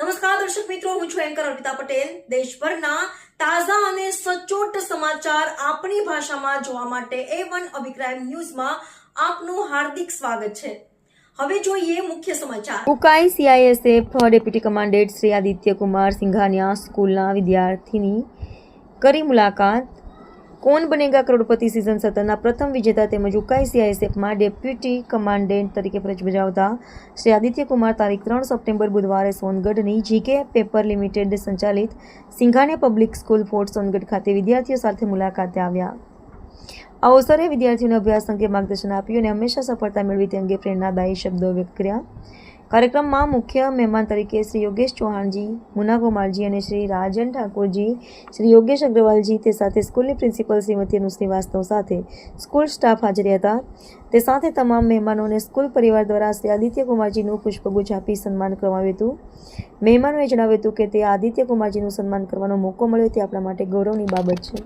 નમસ્કાર, દર્શક મિત્રો, હું છું એન્કર અર્પિતા પટેલ. દેશભરના તાજા અને સચોટ સમાચાર આપણી ભાષામાં જોવા માટે એ વન અભિપ્રાય ન્યૂઝમાં આપનું હાર્દિક સ્વાગત છે. હવે જોઈએ મુખ્ય સમાચાર. Ukai CISF deputy commandant Shri Aditya Kumar Singhania સ્કૂલના વિદ્યાર્થીની કરી મુલાકાત. કોણ બનેગા કરોડપતિ સિઝન સત્તરના પ્રથમ વિજેતા તેમજ ઉકાઈ સીઆઈએસએફમાં ડેપ્યુટી કમાન્ડેન્ટ તરીકે ફરજ બજાવતા શ્રી આદિત્ય કુમાર તારીખ ત્રણ સપ્ટેમ્બર બુધવારે સોનગઢની જીકે પેપર લિમિટેડ સંચાલિત Singhania public school fort Songadh ખાતે વિદ્યાર્થીઓ સાથે મુલાકાતે આવ્યા. આ અવસરે વિદ્યાર્થીઓને અભ્યાસ અંગે માર્ગદર્શન આપ્યું અને હંમેશા સફળતા મેળવી તે અંગે પ્રેરણાદાયી શબ્દો વ્યક્ત કર્યા. કાર્યક્રમમાં મુખ્ય મહેમાન તરીકે શ્રી યોગેશ ચૌહાણજી, મુના કુમારજી અને શ્રી રાજન ઠાકોરજી, શ્રી યોગેશ અગ્રવાલજી તે સાથે સ્કૂલની પ્રિન્સિપલ શ્રીમતી અનુ સાથે સ્કૂલ સ્ટાફ હાજર હતા. તે સાથે તમામ મહેમાનોને સ્કૂલ પરિવાર દ્વારા શ્રી આદિત્ય કુમારજીનું પુષ્પગુચ્છ આપી સન્માન કરવામાં આવ્યું હતું. મહેમાનોએ જણાવ્યું હતું કે તે આદિત્ય કુમારજીનું સન્માન કરવાનો મોકો મળ્યો તે આપણા માટે ગૌરવની બાબત છે.